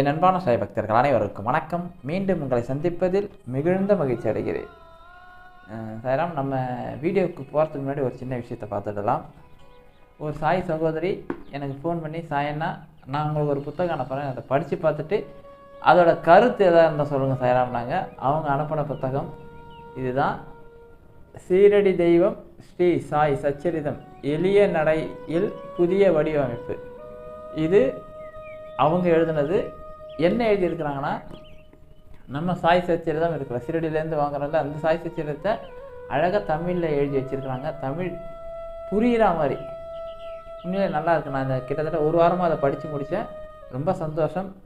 என் அன்பான சாய் பக்தர்கள் அனைவருக்கும் வணக்கம். மீண்டும் உங்களை சந்திப்பதில் மிகுந்த மகிழ்ச்சி அடைகிறேன். சாய்ராம் நம்ம வீடியோவுக்கு போகிறதுக்கு முன்னாடி ஒரு சின்ன விஷயத்தை பார்த்துடலாம். ஒரு சாய் சகோதரி எனக்கு ஃபோன் பண்ணி சாயன்னா நான் உங்களுக்கு ஒரு புத்தகம் அனுப்புகிறேன் அதை படித்து பார்த்துட்டு அதோட கருத்து எதாக இருந்தால் சொல்லுங்கள் சாய்ராம்னாங்க அவங்க அனுப்பின புத்தகம் இதுதான். சீரடி தெய்வம் ஸ்ரீ சாய் சச்சரிதம் எளிய நடையில் புதிய வடிவமைப்பு. இது அவங்க எழுதுனது என்ன எழுதியிருக்கிறாங்கன்னா நம்ம சாய் சச்சரிதம் இருக்கிற சிறடியிலேருந்து வாங்குறதுல அந்த சாய் சச்சரிதத்தை அழகாக தமிழில் எழுதி வச்சுருக்குறாங்க. தமிழ் புரிகிற மாதிரி. உண்மையிலே நல்லா இருக்கு. நான் இந்த கிட்டத்தட்ட ஒரு வாரமாக அதை படித்து முடித்தேன் ரொம்ப சந்தோஷம்.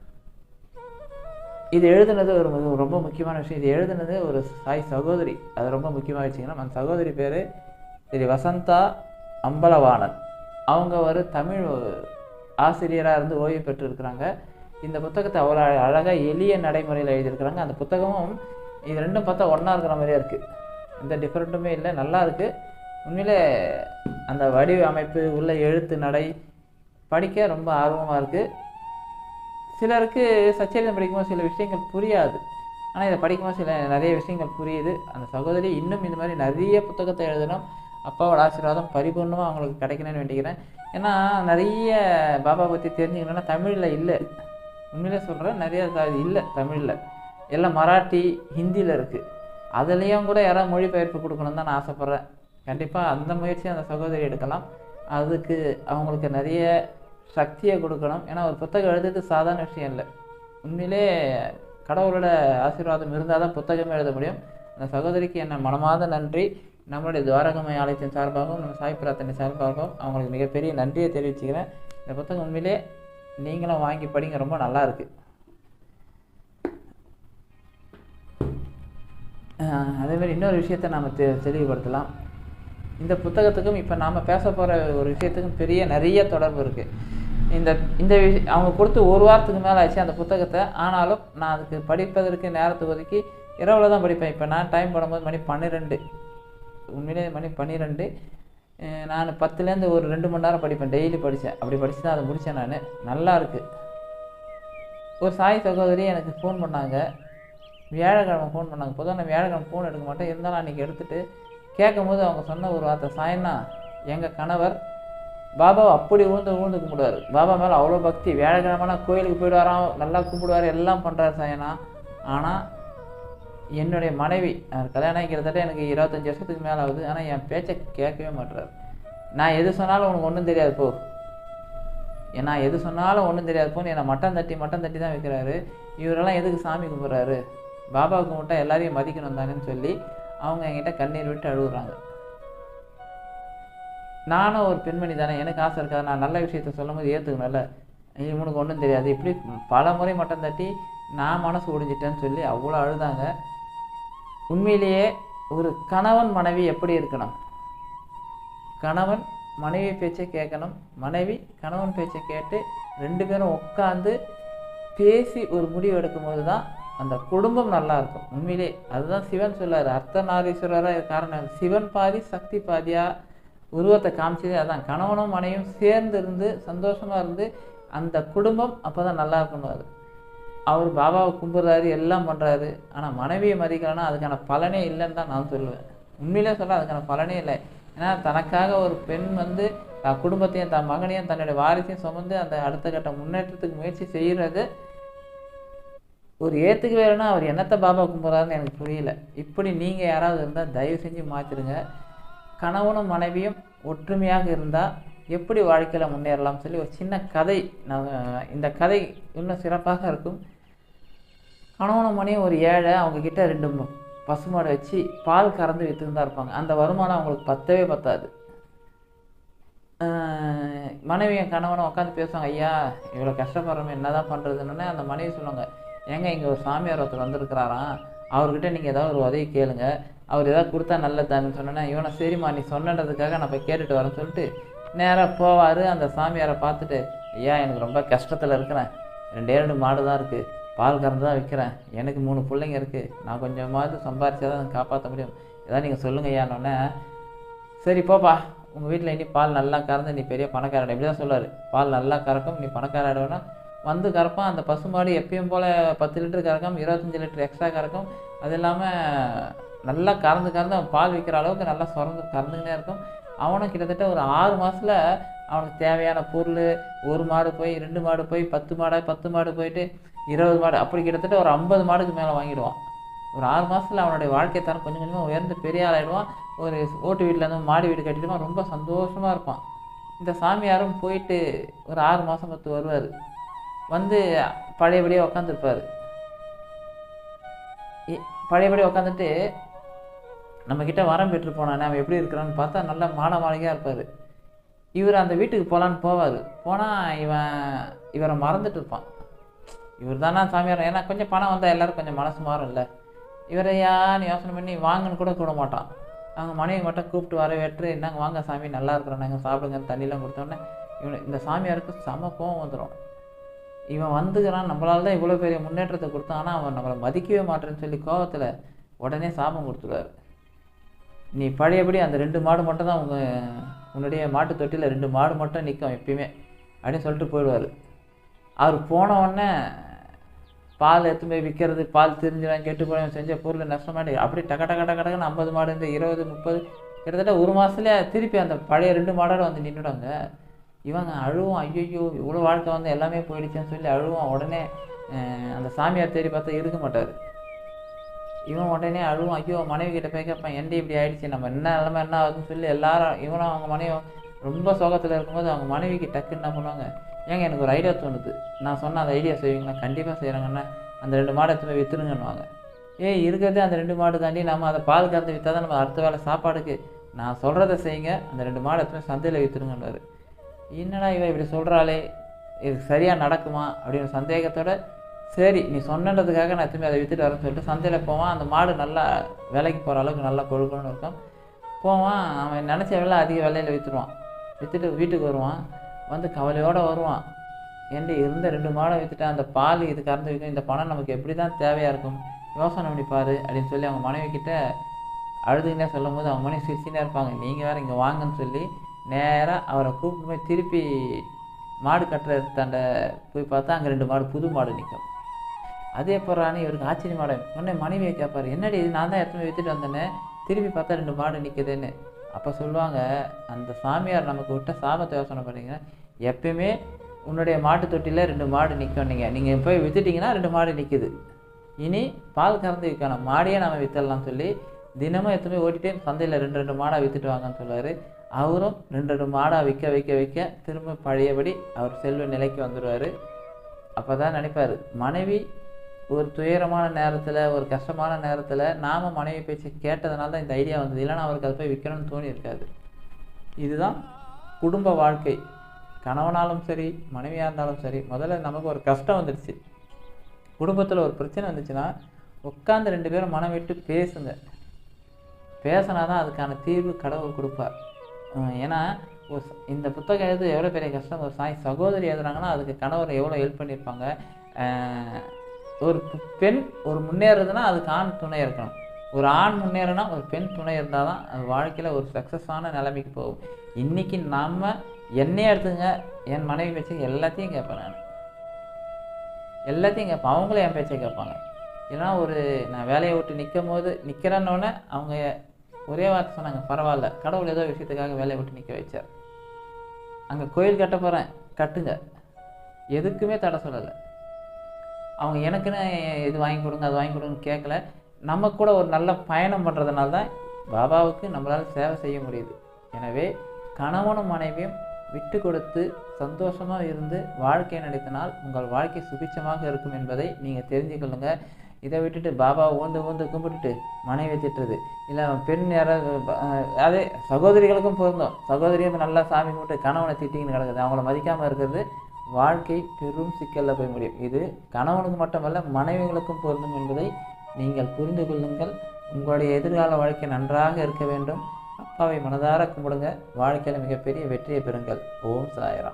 இது எழுதுனது ஒரு ரொம்ப முக்கியமான விஷயம். இது எழுதுனது ஒரு சாய் சகோதரி. அது ரொம்ப முக்கியமாக வச்சுக்கணும் அந்த சகோதரி பேர் திரு வசந்தா அம்பலவாணன். அவங்க ஒரு தமிழ் ஆசிரியராக இருந்து ஓய்வு பெற்றிருக்கிறாங்க. இந்த புத்தகத்தை அவ்வளோ அழகாக எளிய நடைமுறையில் எழுதியிருக்கிறாங்க. அந்த புத்தகமும் இது ரெண்டும் பார்த்தா ஒன்றா இருக்கிற மாதிரியே இருக்குது எந்த டிஃப்ரெண்ட்டுமே இல்லை. நல்லா இருக்குது உண்மையிலே அந்த வடிவமைப்பு உள்ள எழுத்து நடை படிக்க ரொம்ப ஆர்வமாக இருக்குது சிலருக்கு சச்சரியம் படிக்கும்போது சில விஷயங்கள் புரியாது. ஆனால் இதை படிக்கும்போது சில நிறைய விஷயங்கள் புரியுது. அந்த சகோதரி இன்னும் இந்த மாதிரி நிறைய புத்தகத்தை எழுதணும். அப்பாவோட ஆசீர்வாதம் பரிபூர்ணமாக அவங்களுக்கு கிடைக்கணும்னு வேண்டிக்கிறேன். ஏன்னா நிறைய பாபா பற்றி தெரிஞ்சுக்கணும்னா தமிழில் இல்லை. உண்மையிலே சொல்கிறேன் நிறைய த- இல்லை தமிழில். எல்லாம் மராட்டி ஹிந்தியில் இருக்குது அதுலேயும் கூட யாராவது மொழிபெயர்ப்பு கொடுக்கணும்னு தான் நான் ஆசைப்பட்றேன். கண்டிப்பாக அந்த முயற்சி அந்த சகோதரி எடுக்கலாம். அதுக்கு அவங்களுக்கு நிறைய சக்தியை கொடுக்கணும். ஏன்னா ஒரு புத்தகம் எழுதுறது சாதாரண விஷயம் இல்லை. உண்மையிலே கடவுளோட ஆசீர்வாதம் இருந்தால் தான் புத்தகமே எழுத முடியும். அந்த சகோதரிக்கு என்ன மனமாத நன்றி. நம்மளுடைய துவாரகமய ஆலயத்தின் சார்பாகவும் நம்ம சாய் பிரார்த்தனை சார்பாகவும் அவங்களுக்கு மிகப்பெரிய நன்றியை தெரிவிச்சுக்கிறேன். இந்த புத்தகம் உண்மையிலே நீங்களும் வாங்கி படிங்க ரொம்ப நல்லா இருக்கு. அதேமாதிரி இன்னொரு விஷயத்தை நாம் தெ தெளிவுபடுத்தலாம். இந்த புத்தகத்துக்கும் இப்போ நாம் பேச போகிற ஒரு விஷயத்துக்கும் பெரிய நிறைய தொடர்பு இருக்குது இந்த இந்த விஷ அவங்க கொடுத்து ஒரு வாரத்துக்கு மேலே ஆச்சு அந்த புத்தகத்தை. ஆனாலும் நான் அதுக்கு படிப்பதற்கு நேரத்தை ஒதுக்கி இரவில் தான் படிப்பேன். இப்போ நான் டைம் போடும்போது மணி பன்னிரெண்டு. உண்மையிலே மணி பன்னிரெண்டு. நான் பத்துலேருந்து ஒரு ரெண்டு மணி நேரம் படிப்பேன். டெய்லி படித்தேன் அப்படி படித்து தான் அதை முடித்தேன் நான். நல்லா இருக்குது ஒரு சாய் சகோதரி எனக்கு ஃபோன் பண்ணாங்க. வியாழக்கிழமை ஃபோன் பண்ணாங்க. பொதுவாக நான் வியாழக்கிழமை ஃபோன் எடுக்க மாட்டேன். இருந்தாலும் அன்றைக்கி எடுத்துகிட்டு கேட்கும்போது அவங்க சொன்ன ஒரு வார்த்தை சாயன்னா எங்கள் கணவர் பாபாவை அப்படி ஊழ்ந்து ஊழ்ந்து கும்பிடுவார். பாபா மேலே அவ்வளோ பக்தி. வியாழக்கிழமைனா கோயிலுக்கு போயிடுவாராம். நல்லா கும்பிடுவார். எல்லாம் பண்ணுறாரு சாயனா. ஆனால் என்னுடைய மனைவி கல்யாணம் ஆகி கிட்டத்தட்ட எனக்கு இருபத்தஞ்சி வருஷத்துக்கு மேலே ஆகுது ஆனால் என் பேச்சை கேட்கவே மாட்டுறாரு நான் எது சொன்னாலும் உனக்கு ஒன்றும் தெரியாது போ. ஏன்னா எது சொன்னாலும் ஒன்றும் தெரியாது போன்னு என்னை மட்டம் தட்டி மட்டம் தட்டி தான் வைக்கிறாரு. இவரெல்லாம் எதுக்கு சாமி கும்பிட்றாரு? பாபா கும்பிட்டா எல்லாரையும் மதிக்கணும் தானேன்னு சொல்லி அவங்க என்கிட்ட கண்ணீர் விட்டு அழுகுறாங்க. நானும் ஒரு பெண்மணி தானே. எனக்கு ஆசை இருக்காது. நான் நல்ல விஷயத்த சொல்லும்போது ஏற்றுக்கணும்ல இவனுக்கு ஒன்றும் தெரியாது. இப்படி பல முறை மட்டம் தட்டி நான் மனசு ஒடிஞ்சிட்டேன்னு சொல்லி அவ்வளோ அழுதாங்க. உண்மையிலேயே ஒரு கணவன் மனைவி எப்படி இருக்கணும்? கணவன் மனைவி பேச்சை கேட்கணும். மனைவி கணவன் பேச்சை கேட்டு ரெண்டு பேரும் உட்காந்து பேசி ஒரு முடிவு எடுக்கும்போது தான் அந்த குடும்பம் நல்லா இருக்கும். உண்மையிலே அதுதான் சிவன் சொல்லாரு அர்த்தநாரீஸ்வரராக காரணம் சிவன் பாதி சக்தி பாதியாக உருவத்தை காமிச்சதே அதான். கணவனும் மனைவியும் சேர்ந்து இருந்து சந்தோஷமாக இருந்து அந்த குடும்பம் அப்போ தான் நல்லா இருக்கணும் அவர் பாபாவை கும்பிட்றாரு எல்லாம் பண்ணுறாரு ஆனால் மனைவியை மதிக்கலன்னா அதுக்கான பலனே இல்லைன்னு தான் நான் சொல்லுவேன். உண்மையிலே சொல்ல அதுக்கான பலனே இல்லை. ஏன்னா தனக்காக ஒரு பெண் வந்து தன் குடும்பத்தையும் தன் மகனையும் தன்னுடைய வாரிசையும் சுமந்து அந்த அடுத்த கட்ட முன்னேற்றத்துக்கு முயற்சி செய்கிறது ஒரு ஏற்றுக்கு வேணும்னா அவர் என்னத்தை பாபா கும்பிட்றாருன்னு எனக்கு புரியல. இப்படி நீங்கள் யாராவது இருந்தால் தயவு செஞ்சு மாற்றிடுங்க கணவனும் மனைவியும் ஒற்றுமையாக இருந்தால் எப்படி வாழ்க்கையில் முன்னேறலாம்னு சொல்லி ஒரு சின்ன கதை நான் இந்த கதை இன்னும் சிறப்பாக இருக்கும். கணவனும் மணி ஒரு ஏழை அவங்கக்கிட்ட ரெண்டு பசுமாடு வச்சு பால் கறந்து விற்றுன்னு தான் இருப்பாங்க. அந்த வருமானம் அவங்களுக்கு பத்தவே பத்தாது. மனைவி என் கணவனை உட்காந்து பேசுவாங்க ஐயா இவ்வளோ கஷ்டப்படுறோமே என்னதான் பண்ணுறதுன்னு அந்த மனைவி சொல்லுவாங்க ஏங்க இங்கே ஒரு சாமியார் ஒருத்தர் வந்திருக்கிறாராம். அவர்கிட்ட நீங்கள் ஏதாவது ஒரு உதவி கேளுங்க. அவர் ஏதாவது கொடுத்தா நல்லதான்னு சொன்னேன்னா இவனை சரிம்மா நீ சொன்னதுக்காக நான் போய் கேட்டுட்டு வரேன்னு சொல்லிட்டு நேராக போவார். அந்த சாமியாரை பார்த்துட்டு ஐயா எனக்கு ரொம்ப கஷ்டத்தில் இருக்கிறேன். ரெண்டே ரெண்டு மாடு தான் இருக்குது பால் கறந்து தான் விற்கிறேன் எனக்கு மூணு பிள்ளைங்க இருக்குது நான் கொஞ்சமாவது சம்பாரிச்சா தான் காப்பாற்ற முடியும். ஏதாவது நீங்கள் சொல்லுங்க ஐயானோடனே சரி போப்பா. உங்கள் வீட்டில் இனி பால் நல்லா கறந்து நீ பெரிய பணக்காரன் இப்படி தான் சொல்லுவார். பால் நல்லா கறக்கும் நீ பணக்காரன் வந்து கறப்பான். அந்த பசுமாடு எப்பயும் போல் பத்து லிட்டர் கறக்கும் இருபத்தஞ்சி லிட்டர் எக்ஸ்ட்ரா கறக்கும். அது இல்லாமல் நல்லா கறந்து கறந்து அவன் பால் விற்கிற அளவுக்கு நல்லா சுரந்து கறந்துக்கினே இருக்கும். அவனும் கிட்டத்தட்ட ஒரு ஆறு மாதத்தில் அவனுக்கு தேவையான பொருள் ஒரு மாடு போய் ரெண்டு மாடு போய் பத்து மாடாக பத்து மாடு போயிட்டு இருபது மாடு அப்படி கிட்டத்தட்ட ஒரு ஐம்பது மாடுக்கு மேலே வாங்கிடுவான். ஒரு ஆறு மாதத்தில் அவனுடைய வாழ்க்கை தரம் கொஞ்சம் கொஞ்சமாக உயர்ந்து பெரிய ஆளாயிடுவான் ஒரு ஓட்டு வீட்டில் இருந்து மாடி வீடு கட்டிடுவான். ரொம்ப சந்தோஷமாக இருப்பான். இந்த சாமியாரும் போயிட்டு ஒரு ஆறு மாதம் பத்து வருவார். வந்து பழையபடியே உக்காந்துருப்பார். பழையபடியே உக்காந்துட்டு நம்மக்கிட்ட வரம் பெற்று போனானே அவன் எப்படி இருக்கிறான்னு பார்த்தா நல்லா மாட மாளிகையாக இருப்பார். இவர் அந்த வீட்டுக்கு போகலான்னு போவார். போனால் இவன் இவரை மறந்துட்டு இருப்பான். இவர் தானா சாமியார்? ஏன்னா கொஞ்சம் பணம் வந்தால் எல்லோரும் கொஞ்சம் மனசு மாறும் இல்லை இவரையான்னு யோசனை பண்ணி வாங்கன்னு கூட கூட மாட்டான். அவங்க மனைவி மட்டும் கூப்பிட்டு வரவேற்று என்னங்க வாங்க சாமி நல்லா இருக்கிறோம் நாங்கள் சாப்பிடுங்க தண்ணிலாம் கொடுத்தோன்னே இவனு இந்த சாமியாருக்கு செம கோவம் வந்துடும் இவன் வந்துக்கிறான் நம்மளால தான் இவ்வளோ பெரிய முன்னேற்றத்தை கொடுத்தான் ஆனால் அவன் நம்மளை மதிக்கவே மாட்டேன்னு சொல்லி கோவத்தில் உடனே சாபம் கொடுத்துருவார் நீ பழையபடி அந்த ரெண்டு மாடு மட்டும் தான் உங்கள் உன்னுடைய மாட்டு தொட்டியில் ரெண்டு மாடு மட்டும் நிற்கும் எப்பயுமே அப்படின்னு சொல்லிட்டு போயிடுவார். அவர் போன உடனே பால் எடுத்து போய் விற்கிறது பால் தெரிஞ்சிடும் கெட்டு போய் செஞ்ச பொருள் நஷ்டமாடி அப்படி டக டக டக டக்குன்னு ஐம்பது மாடு இந்த இருபது முப்பது கிட்டத்தட்ட ஒரு மாதத்துலேயே திருப்பி அந்த பழைய ரெண்டு மாடோட வந்து நின்றுடுவாங்க இவங்க அழுவோம் ஐயோ இவ்வளோ வாழ்க்கை வந்து எல்லாமே போயிடுச்சுன்னு சொல்லி அழுவும். உடனே அந்த சாமியார் தேடி பார்த்தா இருக்க மாட்டார். இவன் உடனே அழுவும் ஐயோ மனைவி கிட்ட போய் கேட்பான் எந்த இப்படி ஆயிடுச்சு? நம்ம என்ன நிலமை என்ன ஆகுதுன்னு சொல்லி எல்லாரும் இவனும் அவங்க மனைவி ரொம்ப சோகத்தில் இருக்கும்போது அவங்க மனைவிக்கு டக்குன்னு என்ன பண்ணுவாங்க ஏங்க எனக்கு ஒரு ஐடியா தோணுது. நான் சொன்ன அந்த ஐடியா செய்வீங்களா? கண்டிப்பாக செய்கிறாங்கன்னா அந்த ரெண்டு மாடு எடுத்து போய் விற்றுருங்கன்னுவாங்க ஏய் இருக்கிறதே அந்த ரெண்டு மாடு தாண்டி நம்ம அதை பால் கறந்து விற்றா தான் நம்ம அடுத்த வேலை சாப்பாடுக்கு. நான் சொல்கிறத செய்யுங்க. அந்த ரெண்டு மாடு எடுத்து போய் சந்தையில் விற்றுருங்கன்றாரு என்னடா இவன் இப்படி சொல்கிறாளே இது சரியாக நடக்குமா? அப்படின்னு சந்தேகத்தோட சரி நீ சொன்னதுக்காக நான் திரும்பி அதை விற்றுட்டு வரேன்னு சொல்லிட்டு சந்தையில் போவான். அந்த மாடு நல்லா விலைக்கு போகிற அளவுக்கு நல்லா கொழுக்கணும்னு இருக்கும். போவான். அவன் நினச்ச விலை அதிக விலையில் விற்றுருவான் விற்றுட்டு வீட்டுக்கு வருவான். வந்து கவலையோடு வருவான். ஏண்டி இருந்த ரெண்டு மாடை விற்றுட்டு அந்த பால் இது கறந்து வைக்கும் இந்த பணம் நமக்கு எப்படி தான் தேவையாக இருக்கும்? யோசனை பண்ணி அப்படின்னு சொல்லி அவங்க மனைவி கிட்ட அழுதுகிட்டே சொல்லும் போது அவங்க மனைவி சிரிச்சுனே இருப்பாங்க. நீங்கள் வேறு இங்கே வாங்கன்னு சொல்லி நேராக அவரை கூப்பிட்டு போய் திருப்பி மாடு கட்டுற தாண்ட போய் பார்த்தா அங்கே ரெண்டு மாடு புது மாடு நிற்கும் அதே போகிறான்னு இவருக்கு ஆச்சரியமாடும் உடனே மனைவியை கேட்பார் என்னடி இது? நான் தான் எத்தனை விற்றுட்டு வந்தேனே. திருப்பி பார்த்தா ரெண்டு மாடு நிற்குதுன்னு அப்போ சொல்லுவாங்க அந்த சாமியார் நமக்கு விட்ட சாபத்தை யோசனை பண்ணிங்கன்னா எப்பயுமே உன்னுடைய மாட்டு தொட்டியில் ரெண்டு மாடு நிற்கும் நீங்கள் நீங்கள் போய் விற்றுட்டிங்கன்னா ரெண்டு மாடு நிற்குது இனி பால் கறந்து விற்கணும். மாடியே நம்ம விற்றுடலாம் சொல்லி தினமும் எத்தனை ஓட்டிகிட்டே சந்தையில் ரெண்டு ரெண்டு மாடாக விற்றுட்டு வாங்கன்னு சொல்லுவார். அவரும் ரெண்டு ரெண்டு மாடாக விற்க வைக்க வைக்க திரும்ப பழையபடி அவர் செல்வ நிலைக்கு வந்துடுவார் அப்போ தான் நினைப்பார் மனைவி ஒரு துயரமான நேரத்தில் ஒரு கஷ்டமான நேரத்தில் நாம் மனைவி பேச்சு கேட்டதுனால தான் இந்த ஐடியா வந்தது. இல்லைன்னா அவருக்கு அதை போய் விற்கணும்னு தோணி இருக்காது. இதுதான் குடும்ப வாழ்க்கை. கணவனாலும் சரி மனைவியாக இருந்தாலும் சரி முதல்ல நமக்கு ஒரு கஷ்டம் வந்துடுச்சு. குடும்பத்தில் ஒரு பிரச்சனை வந்துச்சுன்னா உட்காந்து ரெண்டு பேரும் மனம் விட்டு பேசுங்க. பேசினா தான் அதுக்கான தீர்வு கடவுள் கொடுப்பார். ஏன்னா ஒரு இந்த புத்தகம் எழுது எவ்வளோ பெரிய கஷ்டம். ஒரு சாய் சகோதரி எழுதுறாங்கன்னா அதுக்கு கணவர் எவ்வளோ ஹெல்ப் பண்ணியிருப்பாங்க. ஒரு பெண் ஒரு முன்னேறதுன்னா அதுக்கு ஆண் துணை இருக்கணும். ஒரு ஆண் முன்னேறனா ஒரு பெண் துணை இருந்தால் தான் அது வாழ்க்கையில் ஒரு சக்ஸஸான நிலைமைக்கு போகும். இன்றைக்கி நம்ம என்னையே எடுத்துங்க என் மனைவி பேச்சு எல்லாத்தையும் கேட்பேன் நான். எல்லாத்தையும் கேட்பேன். அவங்களும் என் பேச்சை கேட்பாங்க. ஏன்னா ஒரு நான் வேலையை விட்டு நிற்கும் போது நிற்கிறேன்னொன்னே அவங்க ஒரே வார்த்தை சொன்னாங்க பரவாயில்ல கடவுள் ஏதோ விஷயத்துக்காக வேலையை விட்டு நிற்க வச்சார். அங்கே கோயில் கட்ட போகிறேன் கட்டுங்க. எதுக்குமே தடை சொல்லலை. அவங்க எனக்குன்னு இது வாங்கி கொடுங்க அது வாங்கி கொடுங்கன்னு கேட்கல நம்ம கூட ஒரு நல்ல பயணம் பண்ணுறதுனால தான் பாபாவுக்கு நம்மளால் சேவை செய்ய முடியுது. எனவே கணவனும் மனைவியும் விட்டு கொடுத்து சந்தோஷமாக இருந்து வாழ்க்கை நடத்தினால் உங்கள் வாழ்க்கை சுபிச்சமாக இருக்கும் என்பதை நீங்கள் தெரிஞ்சுக்கொள்ளுங்க இதை விட்டுட்டு பாபா ஊந்து ஊந்து கும்பிட்டுட்டு மனைவி திட்டுறது. இல்லை பெண் யாராவது அதே சகோதரிகளுக்கும் பொருந்தோம். சகோதரியும் நல்லா சாமி கும்பிட்டு கணவனை திட்டிங்கன்னு கிடக்குது. அவங்கள மதிக்காமல் இருக்கிறது வாழ்க்கை பெரும் சிக்கலில் போய் முடியும். இது கணவனுக்கு மட்டுமல்ல மனைவிகளுக்கும் பொருந்தும் என்பதை நீங்கள் புரிந்து கொள்ளுங்கள். உங்களுடைய எதிர்கால வாழ்க்கை நன்றாக இருக்க வேண்டும். அப்பாவை மனதார கும்பிடுங்க. வாழ்க்கையில் மிகப்பெரிய வெற்றியை பெறுங்கள். ஓம் சாயராம்.